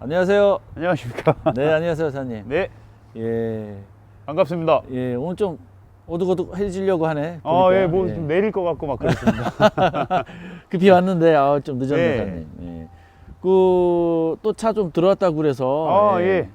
안녕하세요. 안녕하십니까. 네, 안녕하세요, 사장님. 네, 예, 반갑습니다. 예, 오늘 좀 어둑어둑해지려고 하네. 아, 보니까. 예, 뭐 예. 좀 내릴 것 같고 막 그렇습니다. 급히 왔는데 아, 좀 늦었네, 네. 사장님. 예. 그 또 차 좀 들어왔다고 그래서. 아, 예.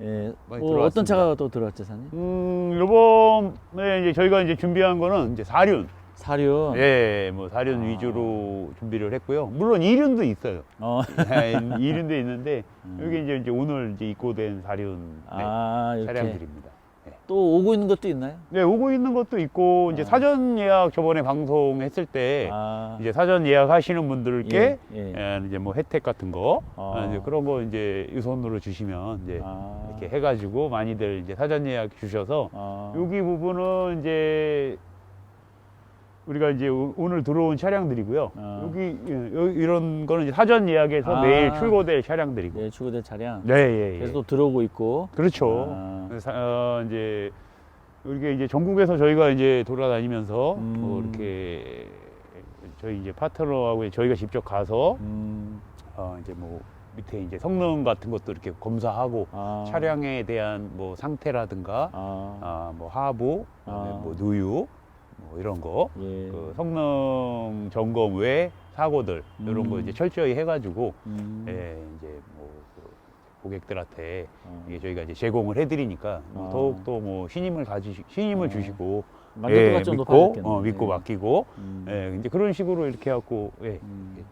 예. 많이 뭐 어떤 들어왔습니다. 차가 또 들어왔죠, 사장님? 음, 요번에 이제 저희가 이제 준비한 거는 이제 사륜. 사륜. 예, 뭐 사륜 아. 위주로 준비를 했고요. 물론 이륜도 있어요. 어. 예, 이륜도 있는데 음. 여기 이제, 이제 오늘 이제 입고된 사륜 네, 아, 이렇게 차량들입니다. 또 오고 있는 것도 있나요? 네, 오고 있는 것도 있고 이제 아. 사전 예약 저번에 방송했을 때 아, 이제 사전 예약하시는 분들께 예, 예. 예, 이제 뭐 혜택 같은 거 아. 아, 이제 그런 거 이제 유선으로 주시면 이제 아, 이렇게 해가지고 많이들 이제 사전 예약 주셔서 아, 여기 부분은 이제 우리가 이제 오- 오늘 들어온 차량들이고요. 아. 여기 예, 여- 이런 거는 이제 사전 예약해서 아. 내일 출고될 차량들이고. 예, 출고된 차량. 네, 예, 예. 그래서 또 들어오고 있고. 그렇죠. 아. 그래서 어, 이제 이게 이제 전국에서 저희가 이제 돌아다니면서 음. 뭐 이렇게 저희 이제 파트너하고 저희가 직접 가서 음, 어, 이제 뭐 밑에 이제 성능 같은 것도 이렇게 검사하고 아, 차량에 대한 뭐 상태라든가 아, 아, 뭐 하부, 그다음에 아. 뭐 누유, 뭐 이런 거, 예. 그 성능 점검 외 사고들 이런 거 음. 이제 철저히 해가지고 음, 예, 이제 뭐그 고객들한테 어, 이게 저희가 이제 제공을 해드리니까 뭐 아. 더욱더 뭐 신임을 가지 신임을 어, 주시고 만족도가 예, 좀 믿고 높아졌겠네. 어, 믿고 예. 맡기고 음, 예, 이제 그런 식으로 이렇게 해갖고 예, 음.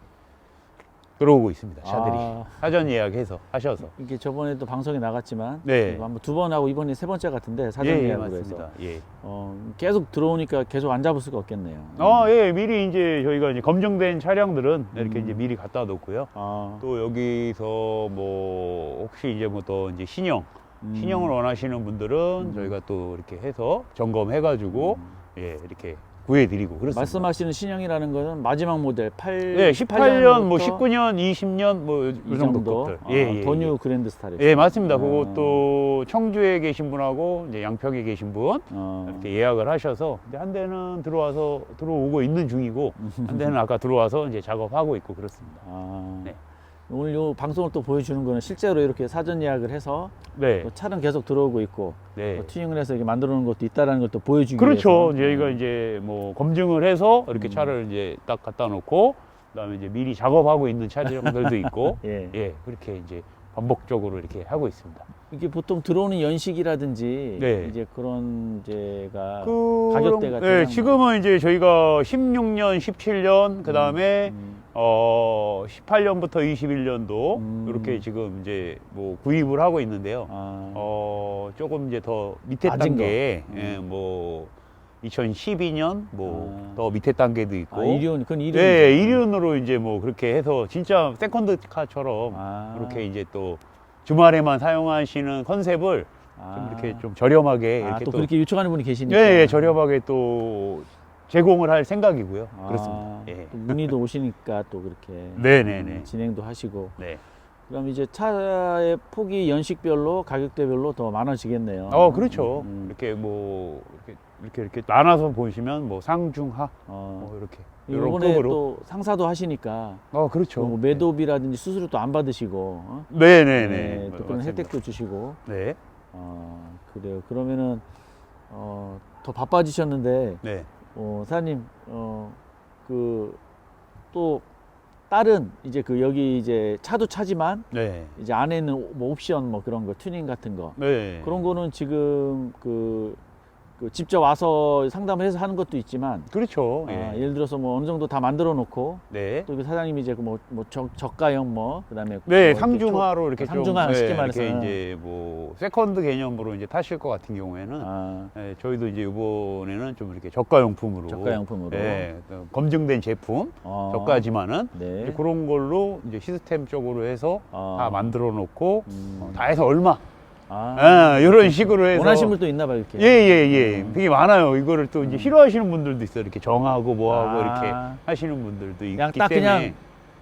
들어오고 있습니다 차들이 아, 사전 예약해서 하셔서 이게 저번에도 방송에 나갔지만 네. 이거 한번 두 번 하고 이번이 세 번째 같은데 사전 예, 예, 예약으로 해서 맞습니다. 예. 어, 계속 들어오니까 계속 안 잡을 수가 없겠네요. 아, 예, 미리 이제 저희가 이제 검증된 차량들은 이렇게 음. 이제 미리 갖다 놓고요. 아, 또 여기서 뭐 혹시 이제 뭐 또 이제 신형, 음, 신형을 원하시는 분들은 음. 저희가 또 이렇게 해서 점검해가지고 음. 예, 이렇게 구해드리고 그렇습니다. 말씀하시는 신형이라는 거는 마지막 모델 8, 예, 18년, 뭐 18년부터 19년, 20년 뭐이이 정도, 정도 것들. 아, 예, 예, 더뉴 예. 그랜드 스타일. 예, 맞습니다. 아. 그것도 청주에 계신 분하고 이제 양평에 계신 분 어, 이렇게 예약을 하셔서 이제 한 대는 들어와서 들어오고 있는 중이고 한 대는 아까 들어와서 이제 작업하고 있고 그렇습니다. 아, 네. 오늘 요 방송을 또 보여주는 거는 실제로 이렇게 사전 예약을 해서 네, 또 차량 계속 들어오고 있고 네. 또 튜닝을 해서 이렇게 만들어 놓은 것도 있다라는 걸또 보여주기 그렇죠. 위해서 저희가 이제 뭐 검증을 해서 이렇게 음. 차를 이제 딱 갖다 놓고 그다음에 이제 미리 작업하고 있는 차량들도 있고 예. 예 그렇게 이제 반복적으로 이렇게 하고 있습니다. 이게 보통 들어오는 연식이라든지 네. 이제 그런 제가 그 가격대가 네, 대략 지금은 이제 저희가 16년, 17년 그다음에 음, 어 18년부터 21년도 음. 이렇게 지금 이제 뭐 구입을 하고 있는데요. 아, 어 조금 이제 더 밑에 낮은 단계 거. 예, 뭐 2012년 뭐 아. 더 밑에 단계도 있고 아, 일륜 그건 일륜. 네, 1륜으로 이제 뭐 그렇게 해서 진짜 세컨드 카처럼 아. 그렇게 이제 또 주말에만 사용하시는 컨셉을 아. 좀 이렇게 좀 저렴하게 아, 이렇게 또 또 그렇게 요청하는 분이 계시니까. 예, 예, 저렴하게 또 제공을 할 생각이고요. 아, 그렇습니다. 예. 또 문의도 오시니까 또 그렇게 네, 네, 네. 음, 진행도 하시고. 네. 그럼 이제 차의 폭이 연식별로 가격대별로 더 많아지겠네요. 어, 그렇죠. 음, 이렇게 뭐 이렇게 이렇게 이렇게 나눠서 보시면 뭐 상중하 어, 뭐 이렇게 이런 이번에 급으로. 또 상사도 하시니까 어, 그렇죠. 뭐 매도비라든지 수수료도 안 받으시고 어? 네, 네, 네, 네. 또 그런 맞습니다. 혜택도 주시고 네. 어, 그래요. 그러면은 어, 더 바빠지셨는데 네. 어, 사장님 어, 그 또 다른 이제 그 여기 이제 차도 차지만 네. 이제 안에 있는 뭐 옵션 뭐 그런 거 튜닝 같은 거 네. 그런 거는 지금 그, 그 직접 와서 상담을 해서 하는 것도 있지만 그렇죠. 아, 예. 예를 들어서 뭐 어느 정도 다 만들어 놓고 네. 또그 사장님이 이제 그뭐 뭐 저- 저가형 뭐 그다음에 네, 뭐 이렇게 상중하로 이렇게 상중하, 좀 쉽게 네, 말해서. 이렇게 이제 뭐 세컨드 개념으로 이제 타실 것 같은 경우에는 초- 아, 네, 저희도 이제 이번에는 좀 이렇게 저가용품으로 저가용품으로. 네, 그 검증된 제품 어, 저가지만은 네. 이제 그런 걸로 이제 시스템적으로 해서 어, 다 만들어 놓고 음. 어, 다 해서 얼마 아, 아, 이런 식으로 해서 원하시는 분도 있나 봐요 이렇게. 예예예 음. 되게 많아요 이거를 또 이제 음. 싫어하시는 분들도 있어요 이렇게 정하고 뭐하고 아. 이렇게 하시는 분들도 있기 그냥 딱 때문에 그냥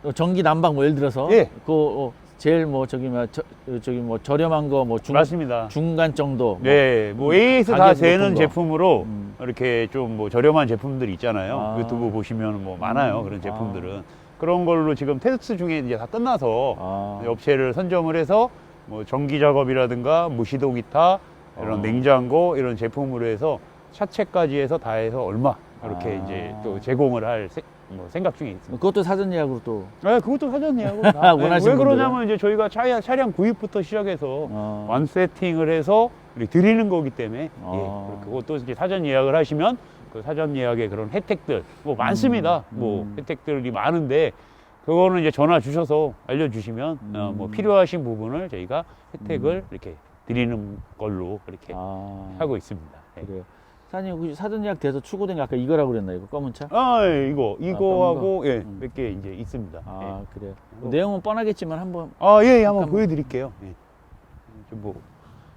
어, 전기 난방 뭐 예를 들어서 예. 그 어, 제일 뭐 저기 뭐 저, 저기 뭐 저렴한 거 뭐 중, 맞습니다 중간 정도. 뭐. 네, 뭐 AS 다 가격 되는 높은 거. 제품으로 음. 이렇게 좀 뭐 저렴한 제품들이 있잖아요. 아. 유튜브 보시면 뭐 많아요. 음. 그런 제품들은. 그런 걸로 지금 테스트 중에 이제 다 끝나서 아, 업체를 선점을 해서 뭐 전기 작업이라든가 무시도 기타 이런 어. 냉장고 이런 제품으로 해서 차체까지 해서 다 해서 얼마 이렇게 아. 이제 또 제공을 할 세- 뭐 생각 중에 있습니다. 그것도 사전 예약으로 또 네, 그것도 사전 예약으로 다. 네, 원하시는 왜 그러냐면 이제 저희가 차량, 차량 구입부터 시작해서 어, 완 세팅을 해서 이렇게 드리는 거기 때문에 어. 예, 그것도 이제 사전 예약을 하시면 그 사전 예약의 그런 혜택들 뭐 많습니다. 음, 뭐 음. 혜택들이 많은데 그거는 이제 전화 주셔서 알려주시면 어, 뭐 음. 필요하신 부분을 저희가 혜택을 이렇게 드리는 걸로 이렇게 아, 하고 있습니다. 예. 그래요. 사장님 혹시 사전 예약 돼서 추구된 게 아까 이거라고 그랬나 이거 검은 차? 아 예, 이거 이거하고 예, 음. 몇 개 이제 있습니다. 아 그래요. 뭐. 내용은 뻔하겠지만 한번 아 예, 예, 한번 잠깐만. 보여드릴게요. 예.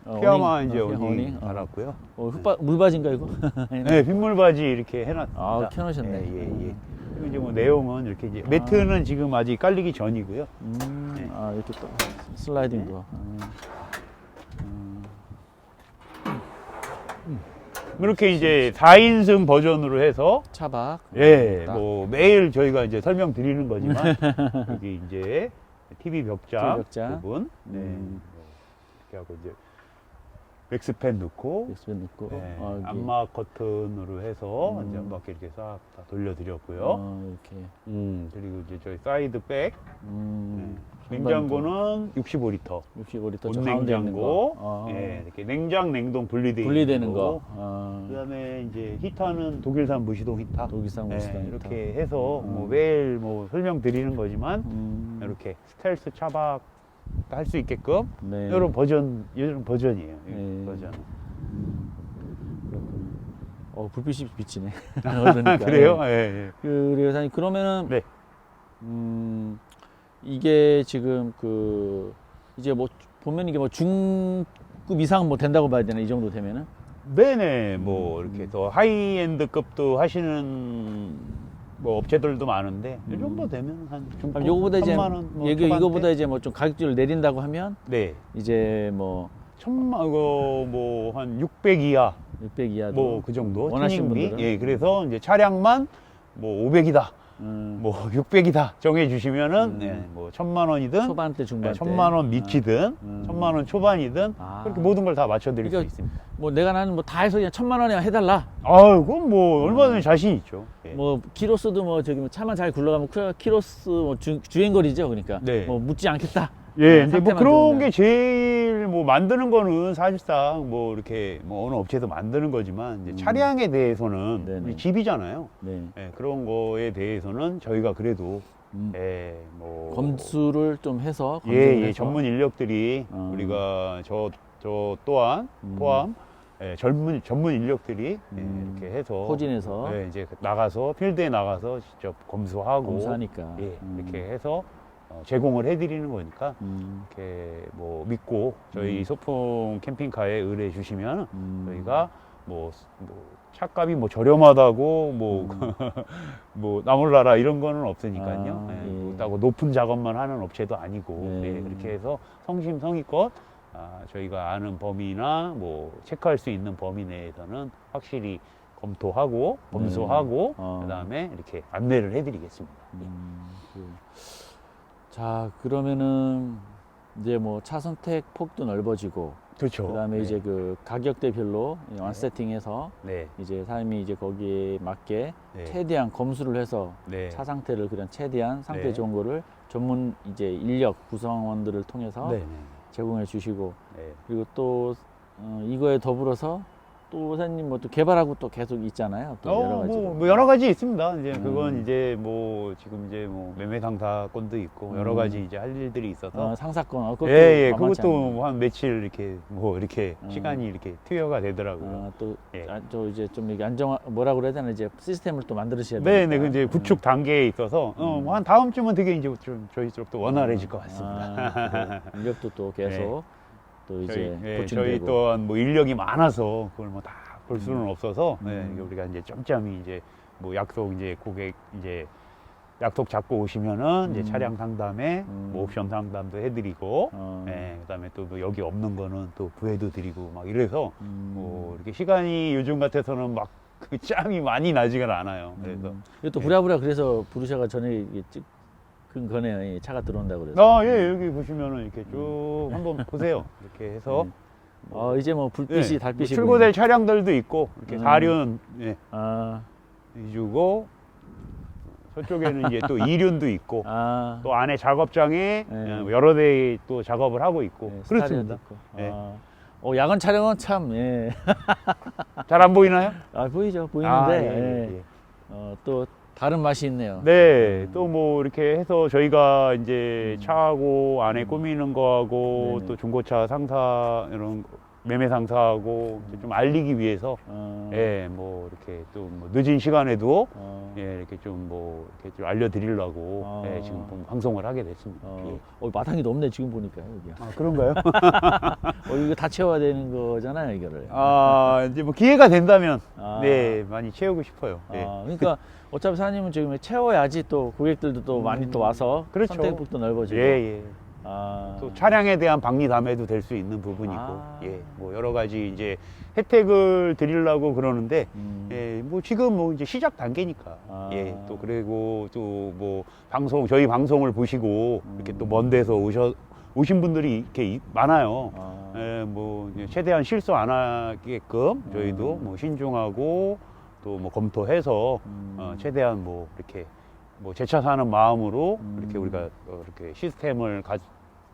어, 피아마 어닝, 이제 어, 어닝 어닝, 어. 어, 흙바, 물바지인가 이거? 네, 빗물 바지 이렇게 해놨습니다. 아 켜놓으셨네. 예, 예, 예. 이제 뭐 내용은 이렇게 이제 매트는 지금 아직 깔리기 전이고요. 음, 네. 아 이렇게 또 슬라이딩도. 음. 이렇게 이제 4인승 버전으로 해서 차박. 예, 딱. 뭐 매일 저희가 이제 설명드리는 거지만 여기 이제 TV 벽장, TV 벽장. 부분, 네, 음. 뭐 이렇게 하고 이제 맥스팬 넣고, 엑스펜 넣고. 네, 아. 안마 커튼으로 해서 음. 이제 한 바퀴 이렇게 싹 다 돌려드렸고요. 어, 이렇게. 음, 그리고 이제 저희 사이드 백, 음, 네. 냉장고는 65리터. 65리터 저 가운데 있는 온냉장고, 거. 아, 예, 이렇게 냉장, 냉동 분리되어 분리되는 있는 거. 아, 그다음에 이제 히터는 독일산 무시동 히터. 독일산 예, 무시동 히터. 이렇게 해서 뭐 음. 매일 뭐 설명드리는 거지만 음, 이렇게 스텔스 차박 할 수 있게끔 네. 이런 버전 이런 버전이에요. 이 네. 버전. 어, 불빛이 비치네. 그러니까. 그래요? 예. 예, 예. 그래요, 사장님. 그러면은 네. 음, 이게 지금 그 이제 뭐 보면 이게 뭐 중급 이상 뭐 된다고 봐야 되나 이 정도 되면은 네네 뭐 음. 이렇게 더 하이엔드급도 하시는 뭐 업체들도 많은데 이 정도 되면 한 그럼 요거보다 이제 원, 뭐 이거 초반대? 이거보다 이제 뭐 좀 가격대를 내린다고 하면 네. 이제 뭐 천만 이거 뭐한 600 이하. 600 이하도 뭐 그 정도 원하시는 튜닝비. 분들은? 예 그래서 이제 차량만 뭐 500이다 음, 뭐 600이다 정해 주시면은 음. 네, 뭐 천만 원이든 초반대 네, 중반대 천만 원 밑이든 음. 천만 원 초반이든 아. 그렇게 모든 걸 다 맞춰 드릴 수 그러니까 있습니다. 뭐 내가 나는 뭐 다 해서 그냥 천만 원에 해달라 아 그건 뭐 얼마든지 자신 있죠. 예. 뭐 키로수도 뭐 저기 뭐 차만 잘 굴러가면 크- 키로수 뭐 주, 주행거리죠 그러니까 네. 뭐 묻지 않겠다 예, 어, 이제 뭐 상태만 그런 좋으면. 게 제일 뭐 만드는 거는 사실상 뭐 이렇게 뭐 어느 업체도 만드는 거지만 이제 음. 차량에 대해서는 네네. 우리 집이잖아요. 네 예, 그런 거에 대해서는 저희가 그래도 음. 예, 뭐 검수를 좀 해서 예, 검증을 예, 해서. 전문 인력들이 어. 우리가 저, 저 또한 음. 포함 예, 전문 전문 인력들이 음. 예, 이렇게 해서 포진해서 예, 이제 나가서 필드에 나가서 직접 검수하고 검수하니까 예, 음. 이렇게 해서 어, 제공을 해드리는 거니까 음, 이렇게 뭐 믿고 저희 음. 소풍 캠핑카에 의뢰해 주시면 음. 저희가 뭐, 뭐 차값이 뭐 저렴하다고 뭐 음. 뭐 나몰라라 이런 거는 없으니까요. 아, 예, 예. 뭐 따고 높은 작업만 하는 업체도 아니고 네. 예, 그렇게 해서 성심성의껏 아, 저희가 아는 범위나 뭐 체크할 수 있는 범위 내에서는 확실히 검토하고 검수하고 어. 그다음에 이렇게 안내를 해드리겠습니다. 음, 그. 자 그러면은 이제 뭐 차 선택 폭도 넓어지고 그렇죠. 그다음에 네. 이제 그 가격대별로 완 세팅해서 네, 이제 사람이 이제 거기에 맞게 네. 최대한 검수를 해서 네. 차 상태를 그냥 최대한 상태 네. 좋은 거를 전문 이제 인력 구성원들을 통해서 네, 네. 제공해 주시고 네. 그리고 또 어, 이거에 더불어서 또 사장님 뭐 또 개발하고 또 계속 있잖아요. 또 어, 여러 가지. 뭐, 뭐 여러 가지 있습니다. 이제 그건 음. 이제 뭐 지금 이제 뭐 매매 상사건도 있고 여러 음. 가지 이제 할 일들이 있어서 어, 상사건 어, 그것도 예, 예, 만만치 그것도. 뭐한 며칠 이렇게 뭐 이렇게 음. 시간이 이렇게 투여가 되더라고요. 아, 또, 예. 아, 저 이제 좀 이게 안정, 뭐라 그래야 되나, 이제 시스템을 또 만들으셔야 네, 되니까. 네, 그 이제 구축 단계에 있어서 어, 음. 뭐한 다음 주면 되게 이제 좀 저희 쪽도 원활해질 것 같습니다. 아, 그래요. 인력도 또 계속 또 이제 저희, 예, 보충되고. 저희 또한 뭐 인력이 많아서 그걸 뭐 다 볼 수는 없어서 예, 음. 이게 우리가 이제 점점이 이제 뭐 약속 이제 고객 이제 약속 잡고 오시면은 이제 음. 차량 상담에 음. 뭐 옵션 상담도 해드리고 어, 예, 그다음에 또뭐 여기 없는 거는 또 구해도 드리고 막 이래서 음, 뭐 이렇게 시간이 요즘 같아서는 막 그 짬이 많이 나지가 않아요. 그래서 음. 이것도 예. 부랴부랴 그래서 부르셔가 전에 이게 찍, 큰 거네요. 이 차가 들어온다고 그래서. 아, 예, 여기 보시면은 이렇게 쭉 한번 보세요. 이렇게 해서 네. 어, 이제 뭐 불빛이 예, 달빛이 뭐 출고될 보이네. 차량들도 있고 이렇게 음. 사륜 예, 아, 위주고 저쪽에는 이제 또 이륜도 있고 아, 또 안에 작업장에 네. 예, 여러 대또 작업을 하고 있고 네, 그렇습니다. 있고. 예. 아, 어, 야간 촬영은 참 예. 잘 안 보이나요? 아, 보이죠, 보이는데 아, 예, 예. 예, 예. 어, 또 다른 맛이 있네요. 네, 또 뭐 이렇게 해서 저희가 이제 음. 차하고 안에 음. 꾸미는 거하고 네네. 또 중고차 상사 이런 거, 매매 상사하고 음. 좀 알리기 위해서 어, 예, 뭐 이렇게 또 뭐 늦은 시간에도 어, 예, 이렇게 좀 뭐 이렇게 좀 알려드리려고 어. 예, 지금 좀 방송을 하게 됐습니다. 어, 예. 어, 마당이 높네 지금 보니까 여기. 아 그런가요? 어, 이거 다 채워야 되는 거잖아요, 이거를. 아 이제 뭐 기회가 된다면 아. 네 많이 채우고 싶어요. 예. 아, 그러니까 어차피 사장님은 지금 채워야지 또 고객들도 또 많이 또 와서 그렇죠. 선택폭도 넓어지고. 예, 예. 아, 또 차량에 대한 박리담에도 될 수 있는 부분이고, 아. 예, 뭐 여러 가지 이제 혜택을 드리려고 그러는데, 음, 예, 뭐 지금 뭐 이제 시작 단계니까, 아. 예, 또 그리고 또 뭐 방송 저희 방송을 보시고 이렇게 음. 또먼 데서 오셔 오신 분들이 이렇게 이- 많아요. 아, 예, 뭐 이제 최대한 실수 안 하게끔 저희도 음. 뭐 신중하고 또 뭐 검토해서 음, 어, 최대한 뭐 이렇게 뭐제차 사는 마음으로 음. 이렇게 우리가 어, 이렇게 시스템을 가,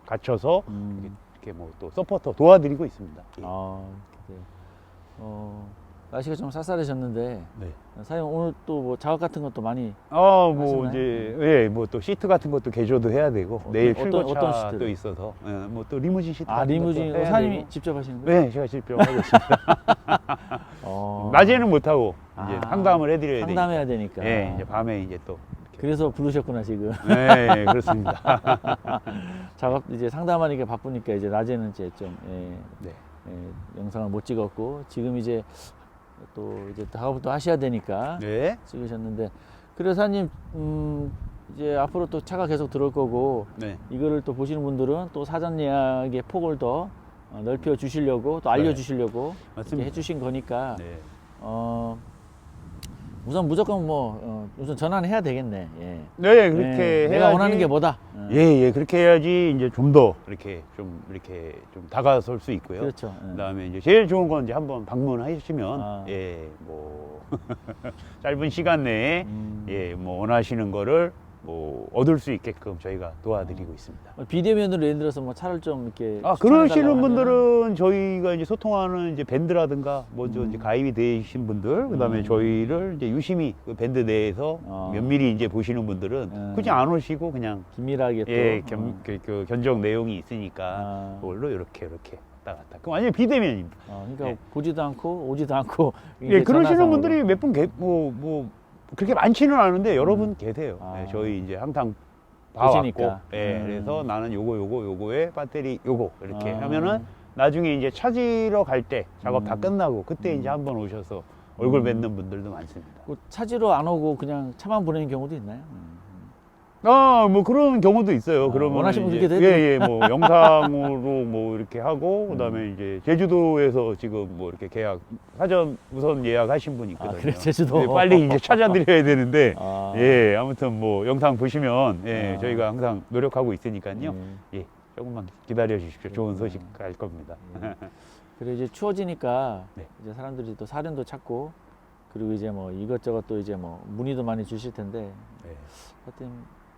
갖춰서 음, 이렇게 뭐또 서포터 도와드리고 있습니다. 예. 아, 그래. 어, 날씨가 좀 쌀쌀해졌는데 네. 사장님 오늘 또 뭐 작업 같은 것도 많이 아, 뭐 하시나요? 이제 예, 뭐 또 시트 같은 것도 개조도 해야 되고 어떤- 내일 어떤- 출고차 어떤 있어서 예, 뭐또 리무진 시트 아 리무진 사장님이. 직접 하시는 거예요? 네, 제가 직접 하고 있습니다. 어, 낮에는 못 하고 이제 아, 상담을 해드려야. 상담해야 되니까. 예, 이제 밤에 이제 또. 그래서 부르셨구나 지금. 네, 그렇습니다. 작업 이제 상담하니까 바쁘니까 이제 낮에는 이제 좀 예, 네. 예, 영상을 못 찍었고 지금 이제 또 이제 작업을 또 하셔야 되니까 네. 찍으셨는데 그래서 사장님 음, 이제 앞으로 또 차가 계속 들어올 거고 네. 이거를 또 보시는 분들은 또 사전 예약의 폭을 더 어, 넓혀 주시려고 또 네. 알려 주시려고 이렇게 맞습니다. 해 주신 거니까 네. 어, 우선 무조건 뭐 어, 우선 전화는 해야 되겠네. 예. 네, 그렇게 예, 내가 해야지. 원하는 게 뭐다. 어, 예, 예, 그렇게 해야지 이제 좀 더 이렇게 좀 이렇게 좀 다가설 수 있고요. 그렇죠. 예. 그다음에 이제 제일 좋은 건 이제 한번 방문하시면 아. 예, 뭐 짧은 시간 내에 음. 예, 뭐 원하시는 거를 뭐 얻을 수 있게끔 저희가 도와드리고 있습니다. 어, 비대면으로 예를 들어서 뭐 차를 좀 이렇게 아, 그러시는 분들은 저희가 이제 소통하는 이제 밴드라든가 뭐저 음. 이제 가입이 되신 분들, 그다음에 음. 저희를 이제 유심히 그 밴드 내에서 아. 면밀히 이제 보시는 분들은 음. 굳이 안 오시고 그냥 긴밀하게 또 예, 어. 겸, 그, 그 견적 내용이 있으니까 아. 그걸로 이렇게 이렇게 왔다 갔다. 그럼 완전 비대면입니다. 어, 그러니까 예. 보지도 않고 오지도 않고 예, 그러시는. 분들이 몇 분뭐뭐 그렇게 많지는 않은데 여러 분 계세요. 아. 예, 저희 이제 항상 봐왔고, 보시니까. 예, 음. 그래서 나는 요거 요거 요거에 배터리 요거 이렇게 아. 하면은 나중에 이제 찾으러 갈 때 작업 다 음. 끝나고 그때 음. 이제 한번 오셔서 얼굴 음. 뵙는 분들도 많습니다. 그 찾으러 안 오고 그냥 차만 보내는 경우도 있나요? 음. 아, 뭐 그런 경우도 있어요. 아, 그러면 원하시면 이제, 그렇게 예, 예, 뭐 영상으로 뭐 이렇게 하고 그다음에 이제 제주도에서 지금 뭐 이렇게 계약 사전 우선 예약하신 분이 아, 있거든요. 그래 제주도. 예, 빨리 이제 찾아드려야 되는데 아. 예, 아무튼 뭐 영상 보시면 예, 아. 저희가 항상 노력하고 있으니까요. 예. 예, 조금만 기다려 주십시오. 좋은 그렇구나. 소식 갈 겁니다. 예. 그리고 이제 추워지니까 네. 이제 사람들이 또 사륜도 찾고 그리고 이제 뭐 이것저것 또 이제 뭐 문의도 많이 주실 텐데 네. 하여튼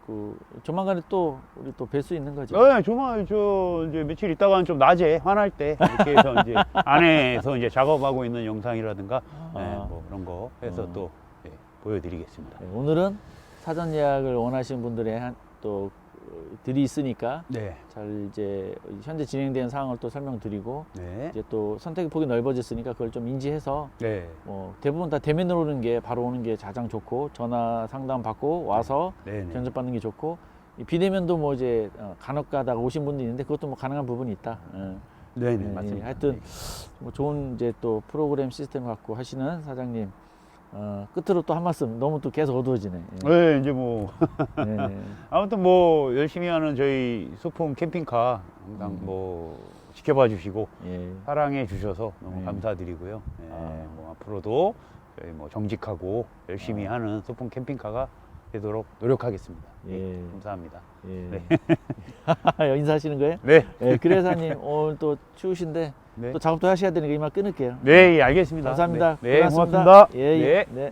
그 조만간에 또 우리 또 뵐 수 있는 거죠. 어, 정말 저 이제 며칠 있다가는 좀 낮에 화날 때 이렇게 해서 이제 안에서 이제 작업하고 있는 영상이라든가 아. 예, 뭐 그런 거 해서 어. 또 예, 보여드리겠습니다. 네, 오늘은 사전 예약을 원하시는 분들의 한, 또 어, 들이 있으니까 네, 잘 이제 현재 진행되는 상황을 또 설명드리고 네, 이제 또 선택의 폭이 넓어졌으니까 그걸 좀 인지해서 네, 뭐 대부분 다 대면으로 오는 게 바로 오는 게 가장 좋고 전화 상담 받고 와서 네, 네. 견적 받는 게 좋고 이 비대면도 뭐 이제 어, 간혹 가다가 오신 분도 있는데 그것도 뭐 가능한 부분이 있다. 어. 네, 네, 예, 맞습니다. 하여튼 뭐 좋은 이제 또 프로그램 시스템 갖고 하시는 사장님 어, 끝으로 또 한 말씀 너무 또 계속 어두워지네. 예. 네, 이제 뭐 네. 아무튼 뭐 열심히 하는 저희 소품 캠핑카 항상 음. 뭐 지켜봐 주시고 예. 사랑해 주셔서 너무 네. 감사드리고요. 네, 아. 뭐 앞으로도 저희 뭐 정직하고 열심히 아. 하는 소품 캠핑카가 되도록 노력하겠습니다. 예. 감사합니다. 예. 인사하시는 거예요? 네. 예, 그래사님 오늘 또 추우신데 네. 또 작업도 하셔야 되니까 이만 끊을게요. 네, 예, 알겠습니다. 감사합니다. 네, 네 고맙습니다. 고맙습니다. 예, 예. 네. 네.